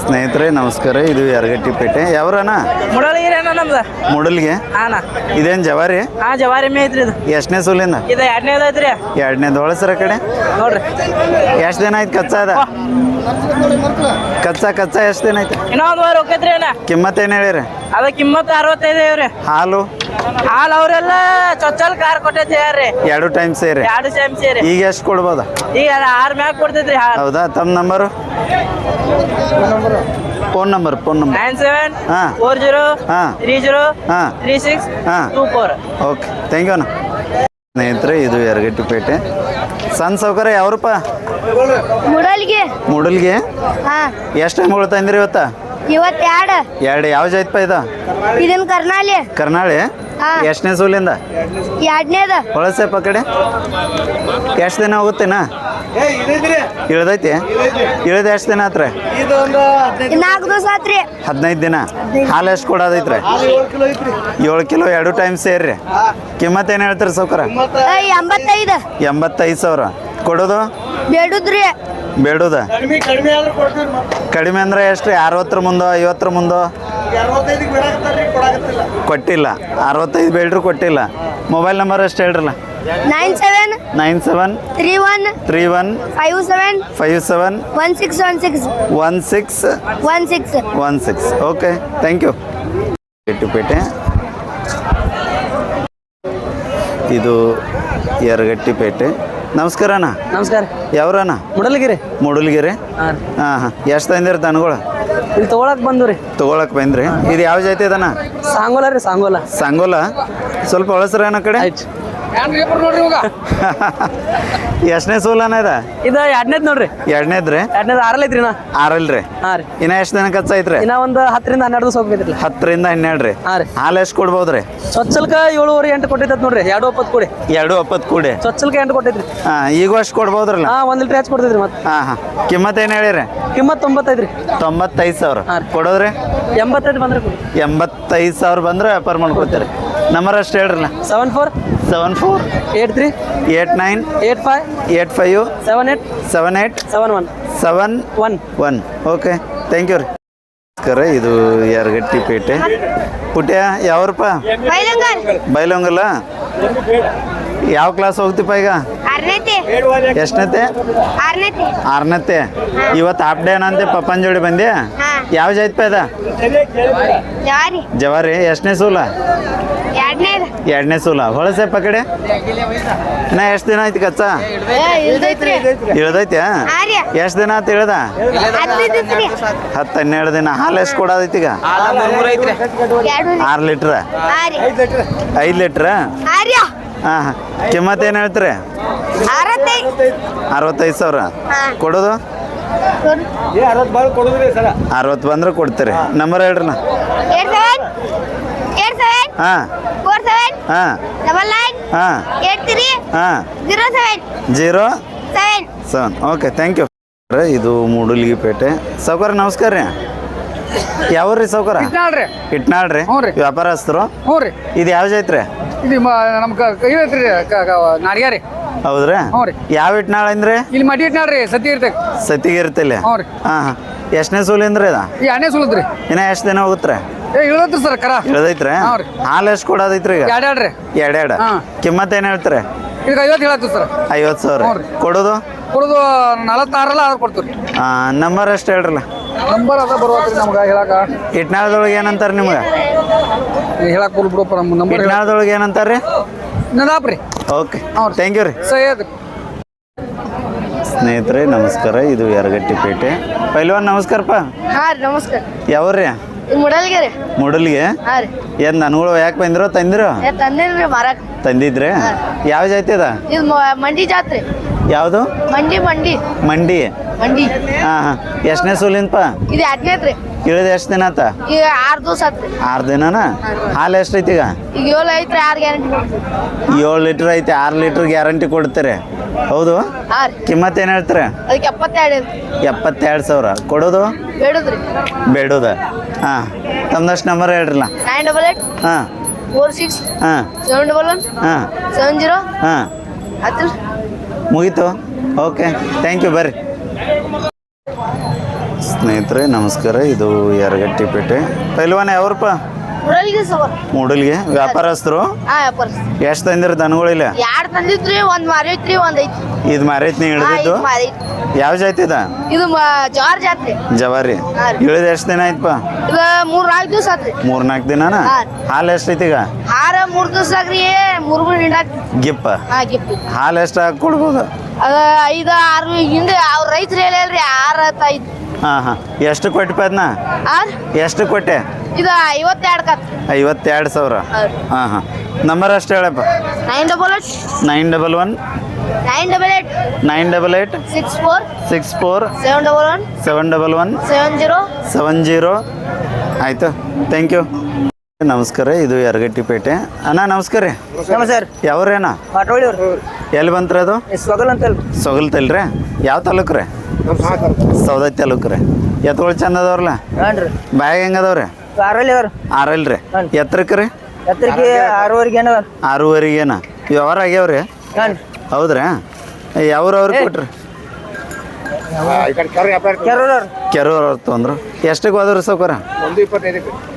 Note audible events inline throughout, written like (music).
ಸ್ನೇಹಿತರೆ ನಮಸ್ಕಾರ. ಇದು ಯರಗಟ್ಟಿ ಪೇಟೆ. ಯಾವ್ರಣ್ಣ ನಮ್ದು. ಮುಡಲ್ಗೆ? ಹಾನ ಇದೇನ್ ಜವಾರಿ? ಹಾ ಜವಾರಿ ಮೇ ಐತ್ರಿ ಇದು. ಎಷ್ಟನೇ ಸೂಲಿಂದ? ಇದು ಎರಡನೇದು ಐತ್ರಿ. ಎರಡನೇದು ಕಡೆ? ನೋಡ್ರಿ. ಎಷ್ಟು ದಿನ ಆಯ್ತು ಕಚ್ಚಾ ಅದ? ಕಚ್ಚಾ ಕಚ್ಚಾ ಎಷ್ಟ್ ದಿನ ಆಯ್ತು? ಇನ್ನೂ ಒಂದು ವಾರ ಹೋಗೈತ್ರಿ ಅಣ್ಣ. ಕಿಮ್ಮತ್ ಏನ್ ಹೇಳಿರಿ? ಅದ ಕಿಮ್ಮತ್ ಅರವತ್ತೈದು ಇವ್ರಿ ಹಾಲು? ಹಾಲು ಅವರೆಲ್ಲ ಚೊಚ್ಚಲ್ ಕಾರ್ ಕೊಟ್ಟೈತಿ ಯಾರ್ರಿ ಎರಡು ಟೈಮ್ ಸೇರಿ? ಎರಡು ಟೈಮ್ ಸೇರಿ. ಈಗ ಎಷ್ಟು ಕೊಡ್ಬೋದ? ಈಗ ಆರ್ ಮ್ಯಾಗ ಕೊಡ್ತೈತ್ರಿ ಹಾಲು. ಹೌದಾ? ತಮ್ಮ number phone number phone number nine seven ಹಾಂ. ಫೋರ್ ಜೀರೋ ಹಾಂ. ತ್ರೀ ಜೀರೋ ಹಾಂ. ತ್ರೀ ಸಿಕ್ಸ್ ಹಾಂ. Two four okay thank you ಅಣ್ಣ. ಸ್ನೇಹಿತರೆ ಇದು ಎರಗಟ್ಟಿ ಪೇಟೆ. ಸಣ್ಣ ಸೌಕರ್ಯ ಯಾವ್ರಪ್ಪ? ಮುಡಲ್ಗೆ. ಮೂಡಲ್ಗೆ? ಹಾ. ಎಷ್ಟು ಟೈಮ್ಗಳು ತಂದಿರಿ ಇವತ್ತ? ಇವತ್ತು ಎರಡು. ಎರಡು. ಯಾವ ಜಾಯ್ತಪ್ಪ ಇದು? ಇದನ್ ಕರ್ನಾಲಿ ಕರ್ನಾಳಿ? ಹಾ. ಎಷ್ಟನೇ ಸೂಲಿಂದ? ಎರಡನೇದ. ಹೊಳಸೆಪ್ಪ ಕಡೆ? ಎಷ್ಟು ದಿನ ಹೋಗುತ್ತೇನ? ಇಳ್ದೈತಿ? ಇಳ್ದ ಎಷ್ಟು ದಿನ ಆತ್ರಿ? ಹದಿನೈದು ದಿನ. ಹಾಲು ಎಷ್ಟು ಕೊಡೋದೈತ್ರಿ? ಏಳು ಕಿಲೋ ಎರಡು ಟೈಮ್ ಸೇರ್ರಿ. ಕಿಮ್ಮತ್ ಏನು ಹೇಳ್ತೀರಿ ಸೌಕರ ಎಂಬತ್ತೈದು. ಎಂಬತ್ತೈದು ಸಾವಿರ. ಕೊಡೋದು? ಬೇಡುದ್ರಿ. ಬೇಡುದ? ಕಡಿಮೆ ಅಂದ್ರೆ ಎಷ್ಟು ಅರವತ್ತರ ಮುಂದೋ ಐವತ್ತರ ಮುಂದೋ? ಕೊಟ್ಟಿಲ್ಲ. ಅರವತ್ತೈದು ಬೇಡ್ರು ಕೊಟ್ಟಿಲ್ಲ. ಮೊಬೈಲ್ ನಂಬರ್ ಎಷ್ಟು ಹೇಳ್ರಲ್ಲ? Nine seven nine seven three one three one five seven five seven one six one six one six one six one six okay thank you ಪೇಟೆ ಇದು ಯರಗಟ್ಟಿಪೇಟೆ ನಮಸ್ಕಾರ ಅಣ್ಣ. ನಮಸ್ಕಾರ. ಯಾವ್ರಣ್ಣ? ಮುಡಲ್ಗಿರಿ. ಮುಡಲ್ಗಿರಿ? ಹಾಂ ಹಾಂ ಹಾಂ. ಎಷ್ಟು ತಂದಿರಿ ದನಗಳು? ಇಲ್ಲಿ ತಗೊಳಕ್ ಬಂದು ರೀ. ತೊಗೊಳಕ್ ಬಂದ್ರಿ. ಇದು ಯಾವ ಜಾತಿ ಅದಣ್ಣ ಸಾಂಗೋಲ ರೀ ಸಾಂಗೋಲ. ಸಾಂಗೋಲ. ಸ್ವಲ್ಪ ಒಳಸ್ರ ಏನೋ ಕಡೆ. ಆಯ್ತು. (laughs) ಎಷ್ಟನೇ ಸೂಲನ ಇದೆ? ಇದು ಎರಡನೇದು ನೋಡ್ರಿ. ಎರಡನೇದ್ರಿ ಎರಡನೇದ್ ಆರಲ್ ಐತ್ರಿ ನಾ ಆರಲ್ರಿ ಹಾಂ ರೀ. ಇನ್ನ ಎಷ್ಟು ದಿನ ಕಚ್ಚೈತ್ರಿ ಇನ್ನ ಒಂದು ಹತ್ತರಿಂದ ಹನ್ನೆರಡು ದಿವಸ ಹೋಗ್ಬೇಕ್ರಿ ಹತ್ತರಿಂದ ಹನ್ನೆರಡು ರೀ? ಹಾಂ ರೀ. ಹಾಲು ಎಷ್ಟು ಕೊಡ್ಬೋದ್ರಿ ಸ್ವಚ್ಛಲ್ಕ ಏಳುವರೆ ಎಂಟು ಕೊಟ್ಟಿದ್ದ ನೋಡ್ರಿ. ಎರಡು ಒಪ್ಪತ್ತು ಕೊಡಿ. ಎರಡು ಒಪ್ಪತ್ತು ಕೂಡಿ. ಸ್ವಚ್ಛಲ್ಕ ಎಂಟು ಕೊಟ್ಟಿದ್ರಿ. ಹಾಂ ಈಗ ಅಷ್ಟು ಕೊಡ್ಬೋದ್ರಲ್ಲ ಹಾಂ ಒಂದು ಲೀಟ್ರ್ ಹೆಚ್ಚು ಕೊಡ್ತಿದ್ರಿ ಮತ್ತೆ. ಹಾಂ ಹಾ. ಕಿಮ್ಮತ್ ಏನು ಹೇಳಿರಿ? ಕಿಮ್ಮತ್ ತೊಂಬತ್ತೈದು ರೀ ತೊಂಬತ್ತೈದು ಸಾವಿರ. ಕೊಡೋದ್ರಿ? ಎಂಬತ್ತೈದು ಬಂದ್ರೆ ಎಂಬತ್ತೈದು ಸಾವಿರ ಬಂದ್ರೆ ವ್ಯಾಪಾರ ಮಾಡ್ಕೊತೀರಿ ನಂಬರ್ ಅಷ್ಟು ಹೇಳ್ರಲ್ಲ. Seven four seven four eight three eight nine eight five eight five seven eight seven eight seven one seven one one okay thank you ರೀ. ನಮಸ್ಕಾರ ಇದು ಯರಗಟ್ಟಿ ಪೇಟೆ. ಪುಟ್ಯ ಯಾವ್ರಪ್ಪ? ಬೈಲಂಗಲ್. ಬೈಲೊಂಗಲ್ಲ ಯಾವ ಕ್ಲಾಸ್ ಹೋಗ್ತಿಪ್ಪ ಈಗ? ಎಷ್ಟನತ್ತೆ? ಆರ್ನತೆ ಇವತ್ತು ಹಾಫ್ ಡೇ ಏನಂತೆ ಪಪ್ಪನ ಜೋಡಿ ಬಂದೆ. ಯಾವ ಜಾಯ್ತಪ್ಪ ಇದ ಜವಾರಿ. ಎಷ್ಟನೇ ಸೂಲ? ಎರಡನೇ ಸೂಲ. ಹೊಳಸೆಪ್ಪ ಕಡೆ? ನಾ ಎಷ್ಟು ದಿನ ಆಯ್ತು ಕಚ್ಚ? ಇಳ್ದೈತೆ. ಎಷ್ಟು ದಿನ ಆತ ಇಳ್ದ? ಹತ್ತು ಹನ್ನೆರಡು ದಿನ. ಹಾಲು ಎಷ್ಟು ಕೊಡೋದೈತಿ ಈಗ? ಆರು ಲೀಟ್ರ? ಐದು ಲೀಟ್ರ್? ಹಾ ಕಿಮ್ಮತ್ ಏನು ಹೇಳ್ತೀರಿ? ಅರವತ್ತೈದು. ಅರವತ್ತೈದು ಸಾವಿರ. ಕೊಡೋದು? ಅರವತ್ತು ಬಂದ್ರೆ ಕೊಡ್ತೀರಿ. ನಂಬರ್ ಹೇಳ್ರಿ ನಾ ಹಾಂ. ಹಾಂ. ಹಾಂ. Zero seven. Okay thank you ಇದು ಮೂಡಲಿಗಿ ಪೇಟೆ ಸೌಕರ್ ನಮಸ್ಕಾರ ರೀ. ಯಾವ್ರಿ ಸೌಕರ ಇಟ್ನಾಳ್ರಿ ಇಟ್ನಾಳ್ರಿ ಹ್ಞೂ ರೀ. ವ್ಯಾಪಾರಸ್ಥರು. ಇದು ಯಾವ ಜಾತ್ರೆ? ಇದು ನಮ್ಗೆ ಐತ್ರಿ ನಾಡಿಗೆ ರೀ ಹೌದ್ರಿ? ಹ್ಞೂ ರೀ. ಯಾವ ಇಟ್ನಾಳ ಅಂದ್ರೆ? ಇಲ್ಲಿ ಮಡಿ ಇಟ್ನಾಳ್ರಿ ಸತಿ ಇರ್ತೈತಿ ಸತಿಗೆ ಇರ್ತಿಲ್ಲ? ಹ್ಞೂ ರೀ. ಹಾಂ ಹಾಂ. ಎಷ್ಟನೇ ಸೂಲಿಂದ್ರಿ ಅದ? ಈ ಎಣ್ಣೆ ಸುಲದ್ರಿ ಇನ್ನ ಎಷ್ಟು ದಿನ ಹೋಗುತ್ತೆ ಏ ಇಳದತ್ರಿ ಸರ್ ಕರ. ಇಳ್ದೈತ್ರಿ? ಹಾ ರೀ. ಹಾಲು ಎಷ್ಟು ಕೊಡೋದೈತ್ರಿ ಈಗ? ಎರಡು ಎರಡು ರೀ ಎರಡೆರಡು ಹಾಂ. ಕಿಮ್ಮತ್ ಏನು ಹೇಳ್ತಾರೆ? ಈಗ ಐವತ್ತು ಹೇಳತ್ತು ಸರ್. ಐವತ್ತು ಸಾವಿರ. ಹ್ಞೂ ರೀ. ಕೊಡೋದು? ಕೊಡೋದು ನಲವತ್ತಾರಲ್ಲ ಅದ್ರ ಕೊಡ್ತೀವಿ ನಂಬರ್ ಎಷ್ಟು ಹೇಳ್ರಲ್ಲ. ನಂಬರ್ ಅದ ಬರುವತ್ರಿ ನಮ್ಗೆ ಹೇಳಕ? ಇಟ್ನಾಳದೊಳಗೆ ಏನಂತಾರೆ ನಿಮ್ಗೆ? ಹೇಳಕ್ ಬಲ್ ಬಿಡಪ್ಪ ನಮ್ಮ ನಂಬರ್ ಇಟ್ನಾಳದೊಳಗೆ ಏನಂತಾರೆ ರೀ? ನದಾಪ್ರಿ ಓಕೆ. ಥ್ಯಾಂಕ್ ಯು ರೀ. ಸೈಯದ್ ಸ್ನೇಹಿತರೆ ನಮಸ್ಕಾರ. ಇದು ಯರಗಟ್ಟಿ ಪೇಟೆ. ಪೈಲ್ವಾನ್ ನಮಸ್ಕಾರಪ್ಪ. ಹಾಂ ನಮಸ್ಕಾರ. ಯಾವ್ರಿ ಇದು ಮುಡಲ್ಗೆ? ಏನ್ ನನ್ಗಳು ಯಾಕೆ ಬಂದಿರೋ ತಂದಿರೋ? ತಂದೇನ್ರಿ ಮಾರಾಕ್. ತಂದಿದ್ರಿ? ಯಾವ ಜಾತಿ ಅದ? ಇದು ಮಂಡಿ ಜಾತ್ರೆ. ಯಾವುದು? ಮಂಡಿ ಮಂಡಿ. ಮಂಡಿ. ಮಂಡಿ. ಹಾಂ ಹಾಂ. ಎಷ್ಟನೇ ಸೂಲಿಂದಪ್ಪ ಇದು ಎರಡನೇದ್ರಿ ಇಳಿದ ಎಷ್ಟು ದಿನ ಆತ? ಈಗ ಆರು ದಿವಸ ಆತ್ರಿ. ಆರು ದಿನನ? ಹಾಲು ಎಷ್ಟೈತಿ ಈಗ? ಈಗ ಏಳು ಐತ್ರಿ ಆರು ಗ್ಯಾರಂಟಿ ಏಳು ಲೀಟ್ರ್ ಐತಿ ಆರು ಲೀಟ್ರ್ ಗ್ಯಾರಂಟಿ ಕೊಡ್ತೀರಿ. ಹೌದು? ಕಿಮ್ಮತ್ ಏನ್ ಹೇಳ್ತೀರ? ಅದಕ್ಕೆ ಎಪ್ಪತ್ತೆರಡು ಎಪ್ಪತ್ತೆರಡು ಸಾವಿರ. ಕೊಡೋದು? ಬೇಡೋದ್ರಿ. ಬೇಡೋದ? ಹಾಂ. ತಮ್ದಷ್ಟು ನಂಬರ್ ಹೇಳ್ರಲ್ಲ. ನೈನ್ ಡಬಲ್ ಏಟ್ ಹಾಂ. ಫೋರ್ ಸಿಕ್ಸ್ ಹಾಂ. ಸೆವೆನ್ ಡಬಲ್ ಒನ್ ಹಾಂ. ಸೆವೆನ್ ಜೀರೋ ಹಾಂ. ಹತ್ತು. ಮುಗೀತು. ಓಕೆ ಥ್ಯಾಂಕ್ ಯು ಬರ್ರಿ. ಸ್ನೇಹಿತರೆ ನಮಸ್ಕಾರ. ಇದು ಯರಗಟ್ಟಿ ಪೇಟೆ. ಪೈಲ್ವಾನ ಯಾವ್ರಪ್ಪ ಮೂಡಲ್ಗೆ ವ್ಯಾಪಾರಸ್ಥರು? ಎಷ್ಟು ತಂದಿರ ದನಗಳಿಲ್ಲ ಇಲ್ಲ? ತಂದಿದ್ರಿ? ಒಂದ್ ಮಾರೈತ್ರಿ ಒಂದ್ ಐತಿ ಇದು ಮಾರೈತ್ನಿ ಹಾ ಇಳಿದಿದ್ದು ಇದು ಮಾರೈತಿ ಯಾವ ಜಾತಿ ಇದ ಇದು ಜವಾರ್ ಜಾತ್ರಿ. ಜವಾರಿ. ಇಳಿದ ಎಷ್ಟು ದಿನ ಆಯ್ತಪ್ಪ ಇದು ಮೂರ್ ನಾಲ್ಕು ದಿವಸ ಆತ್ರಿ. ಮೂರ್ ನಾಲ್ಕು ಹಾ. ಹಾಲು ಎಷ್ಟೈತಿ ಈಗ ಹಾರ ಮೂರ್ ದಿವಸ ಆಗ್ರಿ ಮೂರ್ ಮೂರ್ ಹಿಂಡಾಕ್ ಗಿಪ್ಪ? ಹಾಲು ಎಷ್ಟು ಕೊಡ್ಬೋದು? ಅದ ಐದು ಆರು ಹಿಂದೆ ಅವ್ರ ರೈತರು ಹೇಳಲ್ರಿ ಆರ್ ಐದು. ಹಾಂ ಹಾಂ. ಎಷ್ಟು ಕೊಟ್ಟಪ್ಪ ಅದನ್ನ ಆರ್. ಎಷ್ಟು ಕೊಟ್ಟೆ? ಇದು ಐವತ್ತೆರಡು ಕತ್. ಐವತ್ತೆರಡು ಸಾವಿರ. ಹಾಂ ಹಾಂ. ನಂಬರ್ ಅಷ್ಟು ಹೇಳಪ್ಪ. Nine double eight. Nine double one. Nine double eight. Nine double eight six four. Six four. Seven double one. Seven double one. Seven zero. Seven zero. ಆಯಿತು. ಥ್ಯಾಂಕ್ ಯು ನಮಸ್ಕಾರ ಇದು ಯರಗಟ್ಟಿ ಪೇಟೆ. ಅಣ್ಣ ನಮಸ್ಕಾರ ರೀ. ನಮಸ್ಕಾರ ಯಾವ್ರೇನ ಎಲ್ಲಿ ಬಂತ್ರಿ ಅದು? ಸೊಗಲ್ ಅಂತ ಸೊಗಲ್ತಲ್ರಿ ಯಾವ ತಾಲೂಕು ರೀ? ಸೌದತ್ತಿ ತಾಲೂಕು ರೀ. ಎತ್ಗಳು ಚಂದ ಅದಾವ್ರಲ್ಲ? ಹಾನ್ರಿ ಬ್ಯಾಗ್ ಹೆಂಗೆ ಅದಾವ್ರಿ ಆರಲ್ಲಿ ಅವ್ರು ಆರಲ್ ರೀ. ಎತ್ತರಕ್ಕೆ ರೀ? ಎತ್ತರಿಗೆ ಆರೂವರೆಗೆ ಏನದ ಆರೂವರೆಗೇನ? ವ್ಯವಹಾರ ಆಗ್ಯಾವ್ರಿ ಹಾನ್ರಿ ಹೌದ್ರಾ? ಯಾವ್ರು ಅವ್ರಿಗೆ ಕೊಟ್ರಿ? ಕೆರೂರ್ ಅವ್ರು. ಕೆರೂರ್ ಅವ್ರು ತೊಂದ್ರು. ಎಷ್ಟಕ್ಕೆ ಹೋದ್ರಿ ಸೌಕರ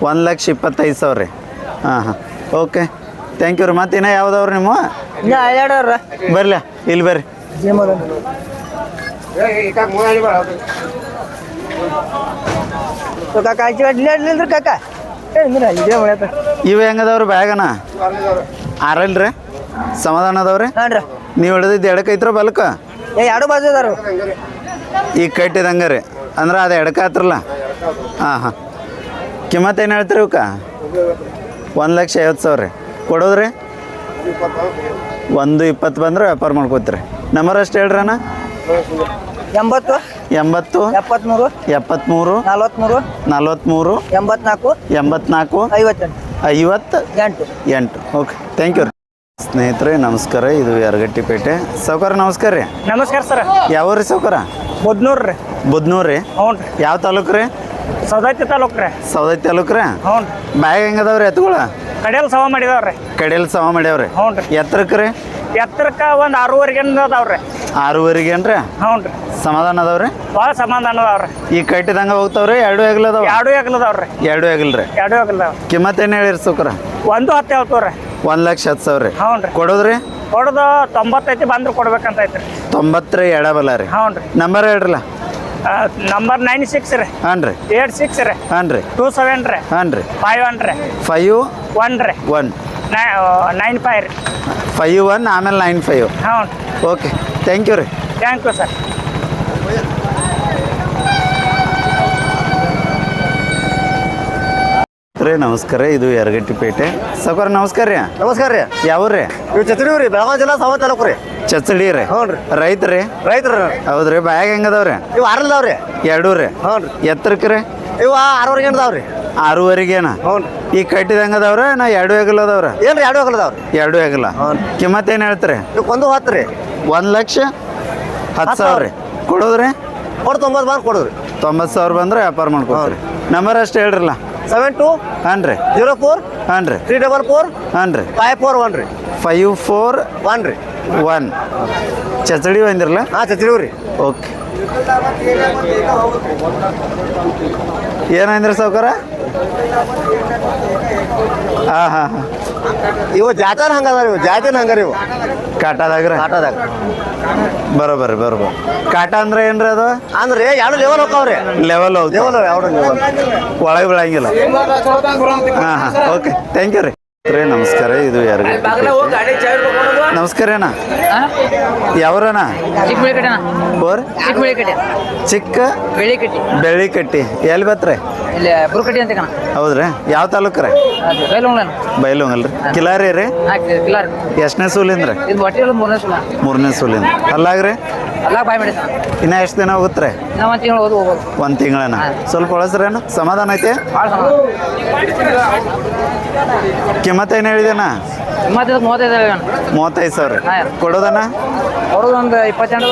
ಒಂದು ಲಕ್ಷ ಇಪ್ಪತ್ತೈದು ಸಾವಿರ ರೀ. ಹಾಂ ಹಾಂ. ಓಕೆ. ಥ್ಯಾಂಕ್ ಯು ರೀ. ಮತ್ತೆ ಇನ್ನೂ ಯಾವ್ದವ್ರಿ ನಿಮ್ಮ? ಇನ್ನ ಬರ್ಲ ಇಲ್ಲಿ ಬರ್ರಿ. ಕಾಕ ಆಚೆ ಇಲ್ಲಿಲ್ರಿ ಕಾಕ ಇದೇ ಮಾಡ್ಯಾತ ಇವು ಹೆಂಗದವ್ರಿ ಬ್ಯಾಗನ? ಆರಲ್ರಿ? ಸಮಾಧಾನ ಅದಾವ್ರಿ ನೀವು ಹಿಡಿದಿದ್ದು ಎಡಕೈತ್ರ ಬಲ್ಕ? ಏ ಎರಡು ಬಾಜು ಅದಾರ ಈಗ ಕಟ್ಟಿದಂಗೆ ರೀ. ಅಂದ್ರೆ ಅದು ಎಡಕ ಆತ್ರಲ್ಲ ಹಾಂ ಹಾಂ. ಕಿಮ್ಮತ್ತು ಏನು ಹೇಳ್ತೀರಿ ಇವಕ್ಕ? ಒಂದು ಲಕ್ಷ ಐವತ್ತು ಸಾವಿರ ರೀ. ಕೊಡೋದ್ರಿ? ಒಂದು ಇಪ್ಪತ್ತು ಬಂದ್ರೆ ವ್ಯಾಪಾರ ಮಾಡ್ಕೋತೀರಿ. ನಂಬರ್ ಅಷ್ಟು ಹೇಳ್ರಿ ಅಣ್ಣ? ಎಂಬತ್ತು? ಎಂಬತ್ತು. ಎಪ್ಪತ್ಮೂರು? ಎಪ್ಪತ್ಮೂರು. ನಲ್ವತ್ಮೂರು? ನಲವತ್ಮೂರು. ಎಂಬತ್ನಾಲ್ಕು? ಎಂಬತ್ನಾಲ್ಕು. ಐವತ್ತೆಂಟು ಐವತ್ತು. ಎಂಟು. ಎಂಟು. ಓಕೆ. ಥ್ಯಾಂಕ್ ಯು ರೀ ಸ್ನೇಹಿತರೆ ನಮಸ್ಕಾರ. ಇದು ಯರಗಟ್ಟಿಪೇಟೆ. ಸೌಕರ ನಮಸ್ಕಾರ ರೀ. ನಮಸ್ಕಾರ ಸರ್. ಯಾವ ರೀ ಸೌಕರ ಬುದ್ನೂರು ರೀ. ಬುದ್ನೂರು ರೀ. ಹ್ಞೂ ರೀ. ಯಾವ ತಾಲೂಕು ರೀ? ಸೌದತ್ತಿ ತಾಲೂಕು ರೀ. ಸೌದತ್ತಿ ತಾಲೂಕು ರೀ? ಹ್ಞೂ ರೀ. ಬ್ಯಾಗ್ ಹೆಂಗದವ್ರಿ ಎತ್ತುಗಳ ಕಡೆಯಲ್ಲಿ ಸವ ಮಾಡಿದವ್ರಿ ಕಡೆಯಲ್ಲಿ ಸಮ ಮಾಡ್ಯಾವ್ರಿ? ಹ್ಞೂ ರೀ ಎತ್ತರಕ್ಕೆ ರೀ? ಎತ್ತರಕ್ಕೆ ಒಂದು ಆರೂವರೆಗೆ ಅದಾವ್ರಿ ಆರೂವರೆಗೆ ಏನ್ರಿ? ಹ್ಞೂ ರೀ ಸಮಾಧಾನ ಅದಾವ್ರಿ? ಭಾಳ ಸಮಾಧಾನ ಅದಾವ್ರಿ ಈ ಕಟ್ಟಿದಂಗ ಹೋಗ್ತಾವ್ರಿ? ಎರಡು ಹೆಗ್ಲ ಅದಾವ? ಎರಡು ಎಗ್ಲದವ್ರಿ ಎರಡು ಹೆಗಲ್ ರೀ. ಎರಡು ಎಗ್ಲದಾವ ಕಿಮ್ಮತ್ ಏನು ಹೇಳಿರಿ ಸುಕ್ರ? ಒಂದು ಹತ್ತು ಹೇಳ್ತವ್ರಿ. ಒಂದು ಲಕ್ಷ ಹತ್ತು ಸಾವಿರ ರೀ. ಹ್ಞೂ ರೀ ಕೊಡೋದ್ರಿ? ಕೊಡೋದು ತೊಂಬತ್ತೈತಿ ಬಂದ್ರೆ ಕೊಡ್ಬೇಕಂತ ಐತ್ರಿ. ತೊಂಬತ್ತರ ಎಡಬಲ್ಲ ರೀ. ಹ್ಞೂ ರೀ ನಂಬರ್ ಹೇಳ್ರಲ್ಲ? ನಂಬರ್ ನೈನ್ ಸಿಕ್ಸ್ ರೀ. ಹಾಂ ರೀ. ಏಟ್ ಸಿಕ್ಸ್ ರೀ. ಹಾಂ ರೀ. ಟೂ ಸೆವೆನ್ ರೀ. ಹಾಂ ರೀ. ಫೈವ್ ಒನ್ ರೀ. ಫೈವ್ ಒನ್ ರೀ. ಒನ್ ನೈನ್ ಫೈವ್ ರೀ. ಫೈವ್ ಒನ್ ಆಮೇಲೆ ನೈನ್ ಫೈವ್ ಹಾಂ ಓಕೆ ಥ್ಯಾಂಕ್ ಯು ರೀ. ಥ್ಯಾಂಕ್ ಯು ಸರ್ ರೀ ನಮಸ್ಕಾರ. ಇದು ಯರಗಟ್ಟಿ ಪೇಟೆ ಸೌಕರ್ ನಮಸ್ಕಾರ ರೀ. ನಮಸ್ಕಾರ ರೀ. ಯಾವ ರೀ? ಇವು ಚತುರಿ ರೀ ಬೆಳಗಾವಿ ಜಿಲ್ಲಾ ಸಾವ ತಾಲೂಕು ರೀ. ಚಚ್ಚಡಿ ರೀ. ಹ್ಞೂ ರೀ. ರೈತ ರೀ. ರೈತರು ಹೌದ್ರಿ ಬ್ಯಾಗ್ ಹೆಂಗದವ್ರಿ ಇವು ಆರಲ್ದಾವ್ ರೀ. ಎರಡೂ ರೀ. ಹ್ಞೂ ರೀ. ಎತ್ತರಕ್ಕೆ ರೀ? ಇವು ಆರೂವರೆಗೆ ಏನದಾವ್ ರೀ? ಆರೂವರೆಗೇನ ಹ್ಞೂ ರೀ. ಈಗ ಕಟ್ಟಿದ ಅದಾವ್ರ ನಾ ಎರಡು ಹೆಗಲ್ ಅದಾವ್ರ ಏನು ರೀ ಎರಡು ಹೆಗಲ್ ಅದಾವ್ರಿ ಎರಡು ಹೆಗಲ. ಕಿಮ್ಮತ್ ಏನು ಹೇಳ್ತೀರಿ? ಒಂದು ಹತ್ತು ರೀ. ಒಂದು ಲಕ್ಷ ಹತ್ತು ಸಾವಿರ ರೀ. ಕೊಡೋದ್ರಿ? ಕೊಡು ತೊಂಬತ್ತು ಬಂದು ಕೊಡೋದ್ರಿ. ತೊಂಬತ್ತು ಸಾವಿರ ಬಂದ್ರೆ ವ್ಯಾಪಾರ ಮಾಡ್ಕೊಡ್ರಿ ನಂಬರ್ ಅಷ್ಟು ಹೇಳ್ರಲ್ಲ. ಸೆವೆನ್ ಟು ಹಾಂ ರೀ ಜೀರೋ ಫೋರ್ ಹಾಂ ರೀ ತ್ರೀ ಡಬಲ್ ಫೋರ್ ಹಾಂ ರೀ ಫೈವ್ ಫೋರ್ ಒನ್ ರೀ. ಫೈವ್ ಫೋರ್ ಒನ್ ರೀ. ಒನ್ ಚಚಡಿ ಬಂದಿರಲ್ಲ ಹಾಂ ಚಚಡಿ ರೀ ಓಕೆ ಏನಂದ್ರೆ ಸೌಕರ ಹಾಂ ಹಾಂ ಹಾಂ. ಇವು ಜಾತನ ಹಂಗದಾರ ಇವು ಜಾತಿನ ಹಂಗ ರೀ ಇವು. ಕಾಟಾದಾಗ ಆಟೋದಾಗ ಬರೋಬರ್ರಿ ಬರೋಬರ್ ಕಾಟ ಅಂದ್ರೆ ಏನ್ರಿ ಅದು? ಅಂದ್ರೆ ಎರಡು ಲೆವೆಲ್ ಹೋಗ್ತಾವ್ರಿ ಲೆವೆಲ್ ಲೆವೆಲ್ ಎರಡು ಲೆವೆಲ್ ಒಳಗೆ ಬೀಳಂಗಿಲ್ಲ. ಹಾಂ ಹಾಂ. ಓಕೆ ಥ್ಯಾಂಕ್ ಯು ರೀ. ರೀ ನಮಸ್ಕಾರ. ಇದು ಯಾರು ನಮಸ್ಕಾರ ಅಣ್ಣ. ಯಾವ್ರಣ್ಣ? ಚಿಕ್ಕ ಬೆಳಿ ಕಟ್ಟಿ ಬೆಳ್ಳಿ ಕಟ್ಟಿ ಎಲ್ಲಿ ಬತ್ರಿ ಇಲ್ಲಿ ಬುರುಕಟ್ಟಿ ಅಂತ ಕಣ. ಹೌದ್ರಿ? ಯಾವ ತಾಲೂಕು ರೀ? ಅದು ಬೈಲೊಂಗ್ಲನ್. ಬೈಲುಂಗಲ್ರಿ. ಕಿಲಾರಿ ರೀ? ಹಾಕಿ ಕಿಲಾರ್. ಎಷ್ಟನೇ ಸೂಲಿಂದ ರೀ? ಇದು ಹೊಟ್ಟೆ ಮೂರನೇ ಸಲ. ಮೂರನೇ ಸೂಲಿಂದ. ಅಲ್ಲಾಗ್ರಿ ಎಲ್ಲ ಬಾಯ್ ಮಾಡಿದ ಇನ್ನ ಎಷ್ಟು ದಿನ ಹೋಗುತ್ತೆ ನಾವು ಒಂದು ತಿಂಗಳು ಓದು ಒಂದು ತಿಂಗಳನ. ಸ್ವಲ್ಪ ಒಳಸ್ರೇನು? ಸಮಾಧಾನ ಐತೆ? ಭಾಳ ಕಿಮ್ಮತ್ ಏನು ಹೇಳಿದೇನ ಮತ್ತೆ ಮೂವತ್ತೈದು ಮೂವತ್ತೈದು ಸಾವಿರ. ಕೊಡೋದನ ಅವ್ರದ್ದು ಒಂದು ಇಪ್ಪತ್ತೆಂಟು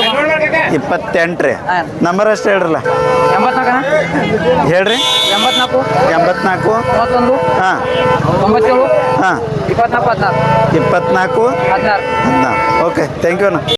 ಇಪ್ಪತ್ತೆಂಟು ರೀ ನಂಬರ್ ಅಷ್ಟು ಹೇಳ್ರಲ್ಲ. ಎಂಬತ್ನಾಲ್ಕನ ಹೇಳ್ರಿ. ಎಂಬತ್ನಾಲ್ಕು. ಎಂಬತ್ನಾಲ್ಕು. ಮೂವತ್ತೊಂದು. ಹಾಂ. ತೊಂಬತ್ತೇಳು ಹಾಂ. ಇಪ್ಪತ್ನಾಲ್ಕು ಹದಿನಾರು. ಇಪ್ಪತ್ನಾಲ್ಕು. ಹದಿನಾರು. ಹದಿನಾರು. ಓಕೆ ಥ್ಯಾಂಕ್ ಯು ಅಣ್ಣ.